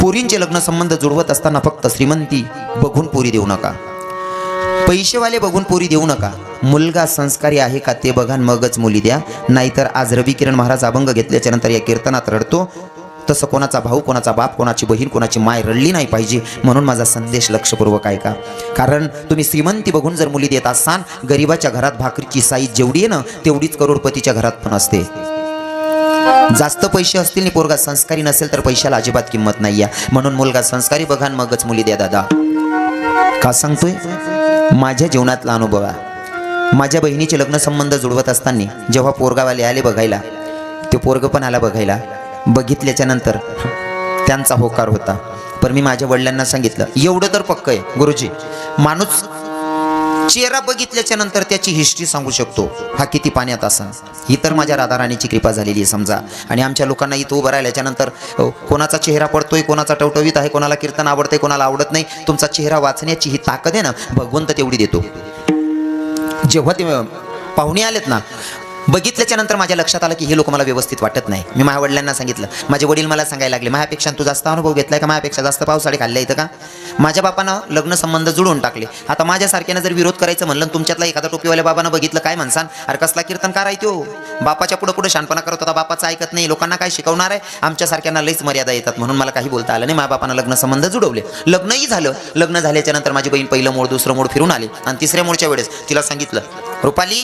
पोरींचे लग्न संबंध जुळवत असताना फक्त श्रीमंती बघून पोरी देऊ नका. पैसेवाले बघून पोरी देऊ नका. मुलगा संस्कारी आहे का ते बघा मगच मुली द्या. नाहीतर आज रवी किरण महाराज अभंग घेतल्याच्या नंतर या कीर्तनात रडतो. तसं कोणाचा भाऊ कोणाचा बाप कोणाची बहीण कोणाची माय रडली नाही पाहिजे. म्हणून माझा संदेश लक्षपूर्वक आहे का कारण तुम्ही श्रीमंती बघून जर मुली देत असाल गरिबाच्या घरात भाकरीची साईज जेवढी आहे ना तेवढीच करोडपतीच्या घरात पण असते. जास्त पैसे असतील आणि पोरगा संस्कारी नसेल तर पैशाला अजिबात किंमत नाही आहे म्हणून मुलगा संस्कारी बघा मगच मुली द्या दादा. का सांगतोय? माझ्या जीवनातला अनुभव आहे माझ्या बहिणीचे लग्न संबंध जुळवत असताना जेव्हा पोरगावाले आले बघायला ते पोरग पण आला बघायला बघितल्याच्या नंतर त्यांचा होकार होता. पण मी माझ्या वडिलांना सांगितलं एवढं तर पक्क आहे गुरुजी. माणूस चेहरा बघितल्याच्या नंतर त्याची हिस्ट्री सांगू शकतो. हा किती पाण्यात असा ही तर माझ्या राधाराणीची कृपा झालेली आहे समजा. आणि आमच्या लोकांना इथं उभं राहिल्याच्या नंतर कोणाचा चेहरा पडतोय कोणाचा टवटवीत आहे कोणाला कीर्तन आवडतंय कोणाला आवडत नाही तुमचा चेहरा वाचण्याची ही ताकद आहे ना भगवंत तेवढी देतो. जेव्हा ते पाहुणे आलेत ना बघितल्याच्या नंतर माझ्या लक्षात आलं की हे लोक मला व्यवस्थित वाटत नाही. मी माझ्या वडिलांना सांगितलं माझे वडील मला सांगायला लागले माझ्यापेक्षा तू जास्त अनुभव घेतलाय का? माझ्यापेक्षा जास्त पावसाळी खाल्ल्या इथं का? माझ्या बापानं लग्न संबंध जुळून टाकले. आता माझ्यासारख्यानं जर विरोध करायचं म्हणलं तुमच्यातला एखादा टोपीवाल्या बाबानं बघितलं काय म्हणसान? अरे कसला कीर्तन काय तो बापाच्या पुढं पुढे शानपणा करत होता बापाचं ऐकत नाही. लोकांना काय शिकवणार आहे? आमच्यासारख्यांना लईच मर्यादा येतात म्हणून मला काही बोलता आलं नाही. माझ्या बापानं लग्न संबंध जुडवले लग्नही झालं. लग्न झाल्याच्यानंतर माझी बहीण पहिलं मोड दुसरं मोड फिरून आले. आणि तिसऱ्या मोडच्या वेळेस तिला सांगितलं रुपाली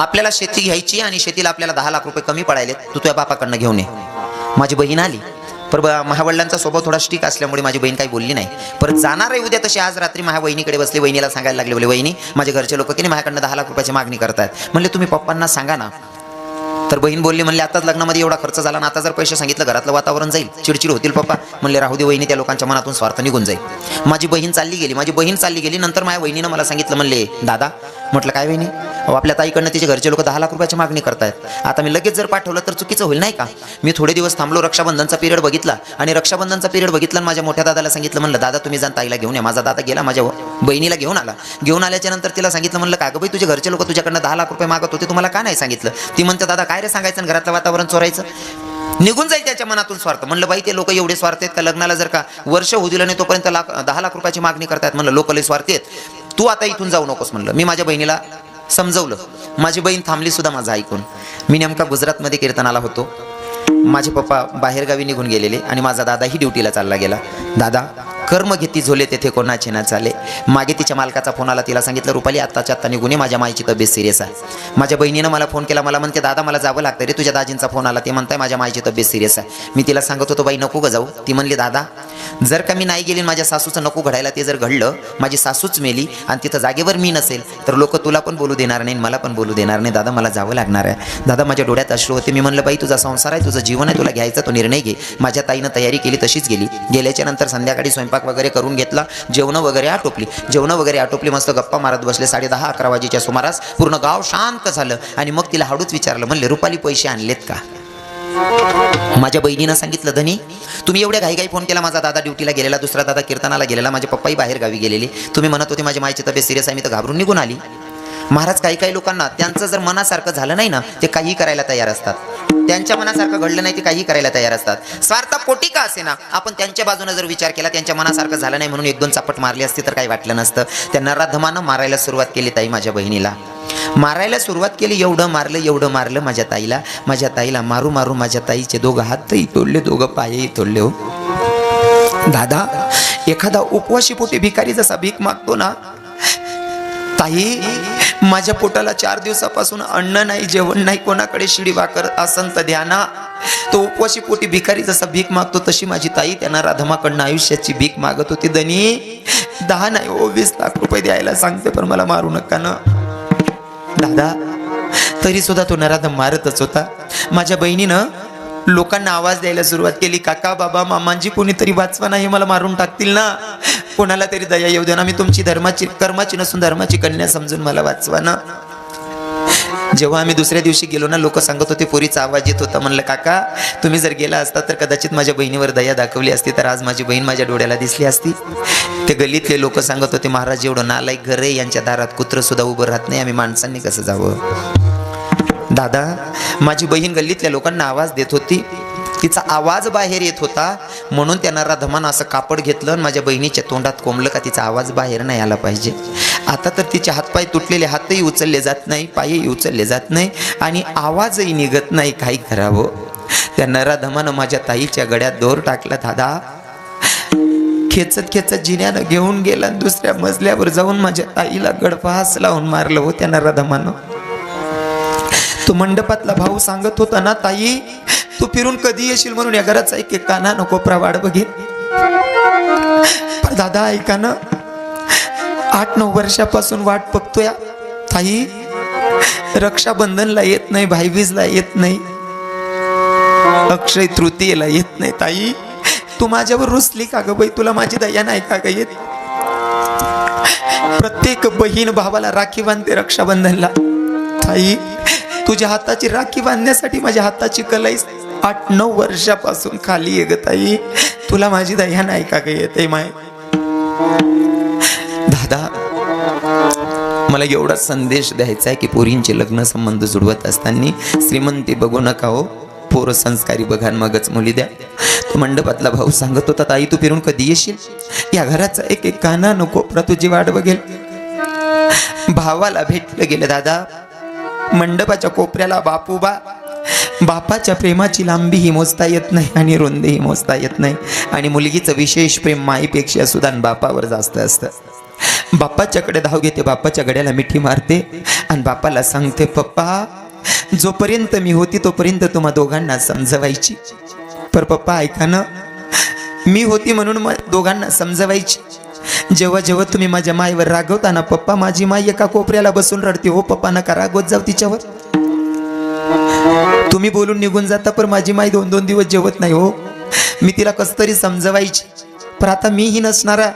आपल्याला शेती घ्यायची आणि शेतीला आपल्याला दहा लाख रुपये कमी पडायले तू तुझ्या बापाकडनं घेऊन ये. माझी बहीण आली. पर महावडिलांचा स्वभाव थोडा स्टिक असल्यामुळे माझी बहीण काही बोलली नाही. परत जाणार आहे उद्या तशी. आज रात्री माझ्या वहिनीकडे बसले. वहिनीला सांगायला लागले बोले वहिनी माझे घरचे लोक की नाही? माझ्याकडनं दहा लाख रुपयाची मागणी करतात म्हणले तुम्ही पप्पांना सांगा ना तर बहीण बोलली म्हणले आताच लग्नामध्ये एवढा खर्च झाला ना आता जर पैसे सांगितलं घरातलं वातावरण जाईल. चिडचिड होतील पप्पा. म्हणले राहू दे वहिनी त्या लोकांच्या मनातून स्वार्थ निघून जाईल. माझी बहीण चालली गेली माझी बहीण चालली गेली नंतर माझ्या वहिनीनं मला सांगितलं म्हणले दादा म्हटलं काय वहिनी? आपल्या ताईकडनं तिचे घरचे लोक दहा लाख रुपयाची मागणी करतायत. आता मी लगेच जर पाठवलं तर चुकीचं होईल नाही का? मी थोडे दिवस थांबलो रक्षाबंधनचा पिरियड बघितला आणि रक्षाबंधनचा पिरियड बघितला आणि माझ्या मोठ्या दादाला सांगितलं म्हणलं दादा तुम्ही जाण ताईला घेऊन या. माझा दादा गेला माझ्या बहिणीला घेऊन आला. घेऊन आल्याच्यानंतर तिला सांगितलं म्हणलं का गं बाई तुझे घरचे लोक तुझ्याकडनं दहा लाख रुपये मागत होते तुम्हाला का नाही सांगितलं? ती म्हणते दादा काय रे सांगायचं घरातलं वातावरण चोरायचं? निघून जाईल त्याच्या मनातून स्वार्थ. म्हणलं बाई ते लोक एवढे स्वार्थ आहेत का? लग्नाला जर का वर्ष होऊ दिलं नाही तोपर्यंत लाख दहा लाख रुपयाची मागणी करतायत. म्हणलं लोक स्वार्थी आहेत. तू आता इथून जाऊ नकोस. म्हणलं मी माझ्या बहिणीला समजवलं. माझी बहीण थांबली सुद्धा माझं ऐकून. मी नेमका गुजरातमध्ये कीर्तनाला होतो. माझे पप्पा बाहेरगावी निघून गेलेले आणि माझा दादाही ड्युटीला चालला गेला. दादा कर्म घेती झोले तेथे कोणाचे ना चाले. मागे तिच्या मालकाचा फोन आला तिला सांगितलं रुपाली आत्ताच्या आत्ता निघून माझ्या माईची तब्येत सिरियस आहे. माझ्या बहिणीनं मला फोन केला मला म्हणते दादा मला जावं लागतं रे तुझ्या दाजींचा फोन आला. ते म्हणताय माझ्या माईची तब्येत सिरियस आहे. मी तिला सांगत होतो बाई नको ग जाऊ. ती म्हणली दादा जर का मी नाही गेली आणि माझ्या सासूचं नको घडायला ते जर घडलं माझी सासूच मेली आणि तिथं जागेवर मी नसेल तर लोक तुला पण बोलू देणार नाही आणि मला पण बोलू देणार नाही. दादा मला जावं लागणार आहे. दादा माझ्या डोळ्यात अश्रू होते. मी म्हणलं बाई तुझा संसार आहे तुझं जीवन आहे तुला घ्यायचा तो निर्णय घे. माझ्या ताईनं तयारी केली तशीच गेली. गेल्याच्यानंतर संध्याकाळी स्वयंपाक वगैरे करून घेतला जेवणं वगैरे आटोपली. जेवणं वगैरे आटोपली मस्त गप्पा मारत बसले. साडे दहा अकरा वाजेच्या सुमारास पूर्ण गाव शांत झालं आणि मग तिला हाडूच विचारलं म्हणले रुपाली पैसे आणलेत का? माझ्या बहिणीनं सांगितलं धनी तुम्ही एवढ्या घाई घाई फोन केला माझा दादा ड्युटीला गेलेला दुसरा दादा कीर्तनाला गेलेला माझे पप्पाही बाहेर गावी गेलेले. तुम्ही म्हणत होते माझ्या मायची तब्येत सिरियस आहे मी तर घाबरून निघून आली. महाराज काही काही लोकांना त्यांचं जर मनासारखं झालं नाही ना ते काही करायला तयार असतात. त्यांच्या मनासारखं घडलं नाही ते काही करायला तयार असतात. स्वार्थ पोटी का असे ना? आपण त्यांच्या बाजूने जर विचार केला त्यांच्या मनासारखं झालं नाही म्हणून एक दोन चापट मारली असती तर काही वाटलं नसतं. त्या नराधमानं मारायला सुरुवात केली ताई माझ्या बहिणीला. मारायला सुरुवात केली एवढं मारलं एवढं मारलं माझ्या ताईला. माझ्या ताईला मारू मारू माझ्या ताईचे दोघं हातही तोडले दोघं पायही तोडले हो. दादा एखादा उपवाशी पोटी भिकारी जसा भीक मागतो ना ताई माझ्या पोटाला चार दिवसापासून अन्न नाही जेवण नाही कोणाकडे शिडी वाकर असंत ध्याना तो उपवाशी पोटी भिकारी जसा भीक मागतो तशी माझी ताई त्यांना राधमाकडनं आयुष्याची भीक मागत होती. दनी दहा नाही ओ वीस लाख रुपये द्यायला सांगते पण मला मारू नका ना. दादा तरी सुद्धा तो नराधम मारतच होता. माझ्या बहिणीनं लोकांना आवाज द्यायला सुरुवात केली. काका बाबा मामांजी कोणीतरी वाचवा नाही मला मारून टाकतील ना. कोणाला तरी दया येऊ दे ना. मी तुमची धर्माची कर्माची नसून धर्माची कन्या समजून मला वाचवा ना. जेव्हा आम्ही दुसऱ्या दिवशी गेलो ना लोक सांगत होते पोरीचा आवाज येत होता. म्हणलं काका तुम्ही जर गेला असता तर कदाचित माझ्या बहिणीवर दया दाखवली असती तर आज माझी बहीण माझ्या डोळ्याला दिसली असती. ते गल्लीतले लोक सांगत होते महाराज एवढं नालायक घर आहे यांच्या दारात कुत्र सुद्धा उभं राहत नाही आम्ही माणसांनी कसं जावं? दादा माझी बहीण गल्लीतल्या लोकांना आवाज देत होती. तिचा आवाज बाहेर येत होता म्हणून त्यांना राधमान असं कापड घेतलं आणि माझ्या बहिणीच्या तोंडात कोंबलं का तिचा आवाज बाहेर नाही आला पाहिजे. आता तर तिचे हातपाय तुटलेले हातही उचलले जात नाही पायही उचलले जात नाही आणि आवाजही निघत नाही काही करावं. त्या नराधमानं माझ्या ताईच्या गड्यात दोर टाकला दादा खेचत खेचत जिन्यानं घेऊन गेला आणि दुसऱ्या मजल्यावर जाऊन माझ्या ताईला गडफास लावून मारलं हो त्या नराधमानं तो मंडपातला भाऊ सांगत होता ना ताई तू फिरून कधी येशील म्हणून या घराचा एक एक काना नको प्रवाड बघे. पण दादा ऐका ना. आठ नऊ वर्षापासून वाट बघतोय. ताई रक्षाबंधनला येत नाही भाईबीजला येत नाही. अक्षय तृतीयेला येत नाही ताई. तू माझ्यावर रुसली का ग बाई? तुला माझी दया नाही का ग येत? प्रत्येक बहीण भावाला राखी बांधते रक्षाबंधनला. ताई तुझ्या हाताची राखी बांधण्यासाठी माझ्या हाताची कलाई आठ नऊ वर्षापासून खाली आहे ग ताई. तुला माझी दया नाही का येते माय? दादा मला एवढा संदेश द्यायचा आहे की पोरींचे लग्न संबंध जुडवत असताना श्रीमंती बघू नका हो. पोर संस्कारी बघा मगच मुली द्या. तो मंडपातला भाऊ सांगत होता ताई तू फिरून कधी येशील? या घराचा एक एक काना नको तुझी वाट बघेल. भावाला भेटलं गेलं दादा मंडपाच्या कोपऱ्याला बापूबा बापाच्या प्रेमाची लांबी ही मोजता येत नाही आणि रुंदीही मोजता येत नाही. आणि मुलगीचं विशेष प्रेम माईपेक्षा सुद्धा बापावर जास्त असतं. बाप्पाच्याकडे धाव घेते बाप्पाच्या गड्याला मिठी मारते आणि बापाला सांगते पप्पा जोपर्यंत मी होती तोपर्यंत तुम्हा दोघांना समजवायची. पर पप्पा ऐका ना. मी होती म्हणून मग दोघांना समजवायची. जेव्हा जेव्हा तुम्ही माझ्या माईवर रागवता ना पप्पा माझी माई एका कोपऱ्याला बसून रडते हो पप्पा नका रागवत जाऊ तिच्यावर. तुम्ही बोलून निघून जाता पण माझी माई दोन दोन दिवस जेवत नाही हो. मी तिला कस तरी समजवायची. पण आता मीही नसणारा.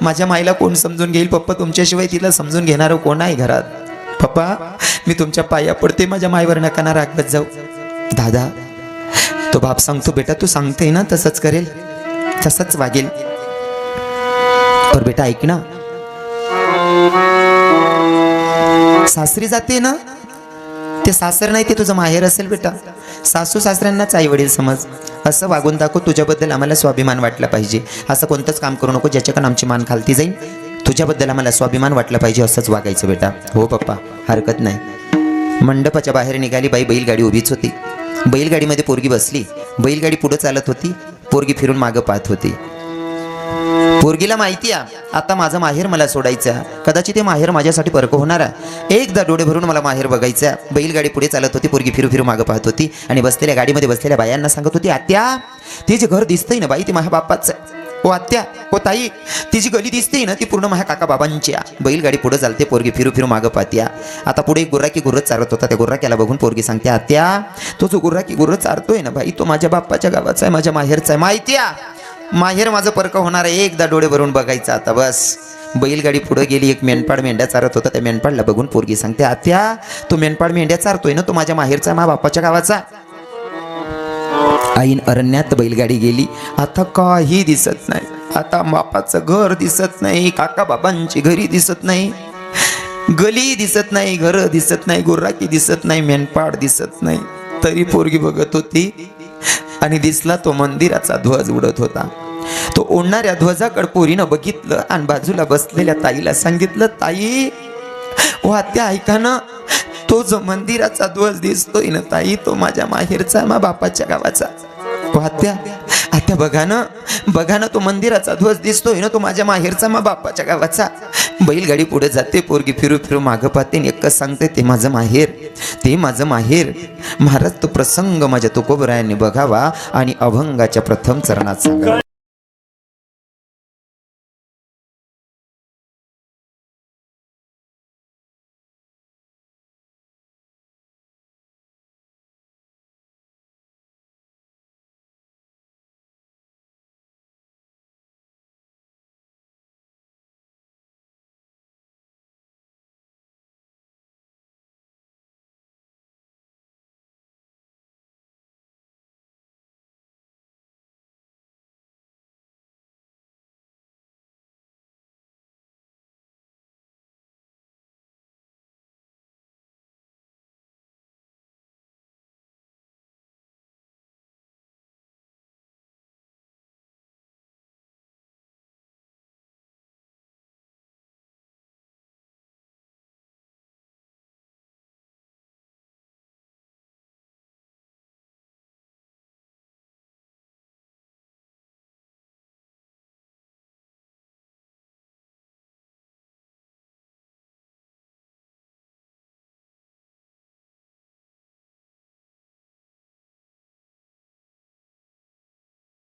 माझ्या माईला कोण समजून घेईल? पप्पा तुमच्याशिवाय तिला समजून घेणारं कोण आहे घरात? पप्पा मी तुमच्या पाया पडते माझ्या माईवर नका ना रागवत जाऊ. दादा तो बाप सांगतो बेटा तू सांगते ना तसंच करेल तसंच वागेल. पर बेटा ऐक ना. सासरी जाते ना ते सासर नाही ते तुझं माहेर असेल बेटा. सासू सासऱ्यांनाच आई वडील समज. असं वागून दाखव तुझ्याबद्दल आम्हाला स्वाभिमान वाटला पाहिजे. असं कोणतंच काम करू नको ज्याच्याकडून आमची मान खालती जाईल. तुझ्याबद्दल आम्हाला स्वाभिमान वाटला पाहिजे असंच वागायचं बेटा. हो पप्पा हरकत नाही. मंडपाच्या बाहेर निघाली बाई बैलगाडी उभीच होती. बैलगाडीमध्ये पोरगी बसली. बैलगाडी पुढं चालत होती. पोरगी फिरून मागं पाहत होती. पोरगीला माहिती आहे. आता माझं माहेर मला सोडायचं कदाचित ते माहेर माझ्यासाठी परक होणार आहे. एकदा डोळे भरून मला माहेर बघायचं आहे. बैलगाडी पुढे चालत होती. पोरगी फिरू फिरू मागं पाहत होती. आणि बसलेल्या गाडीमध्ये बसलेल्या बायांना सांगत होती आत्या ते जे घर दिसतंय ना बाई ते माझ्या बाप्पाचं ओ आत्या ओ ताई तिची गली दिसते ना ती पूर्ण माझ्या काका बाबांची बैलगाडी पुढे चालते. पोरगी फिरू फिरू मागं पाहत्या आता पुढे एक गुर्राकी गुर्रच चालत होता. त्या गुर्राक्याला बघून पोरगी सांगते आत्या तो जो गुर्राकी गुर्र चालतोय ना बाई तो माझ्या बाप्पाच्या गावाचा आहे माझ्या माहेरचा आहे. माहिती आहे. माहेर माझं परक होणार आहे. एकदा डोळे भरून बघायचं आता बस. बैलगाडी पुढे गेली एक मेंढपाळ मेंढ्या चारत होता. त्या मेंढपाळला बघून पोरगी सांगते आत्या तो मेंढपाळ मेंढ्या चारतोय ना तो माझ्या माहेरचा मा बापाच्या गावाचा? आईन अरण्यात बैलगाडी गेली. आता काही दिसत नाही. आता बापाचं घर दिसत नाही. काका बाबांची घरी दिसत नाही. गली दिसत नाही. घर दिसत नाही. गुर्राकी दिसत नाही. मेंढपाळ दिसत नाही. तरी पोरगी बघत होती. आणि दिसला तो मंदिराचा ध्वज उडत होता. तो ओढणाऱ्या ध्वजाकड पोरीनं बघितलं आणि बाजूला बसलेल्या ताईला सांगितलं ताई ओ आत्या ना तो जो मंदिराचा ध्वज दिसतोय ना ताई तो माझ्या माहेरचा मा बापाच्या गावाचा वाहत्या आता बघा ना बघा ना तो मंदिराचा ध्वज दिसतोय ना तो माझ्या माहेरचा मा बापाच्या गावाचा बैलगाडी पुढे जाते पोरगी फिरू फिरू मागं पाहते आणि एकच सांगते ते माझं माहेर ते माझं माहेर. महाराज तो प्रसंग माझ्या तुकोबरायांनी बघावा आणि अभंगाच्या प्रथम चरणात सांगावा.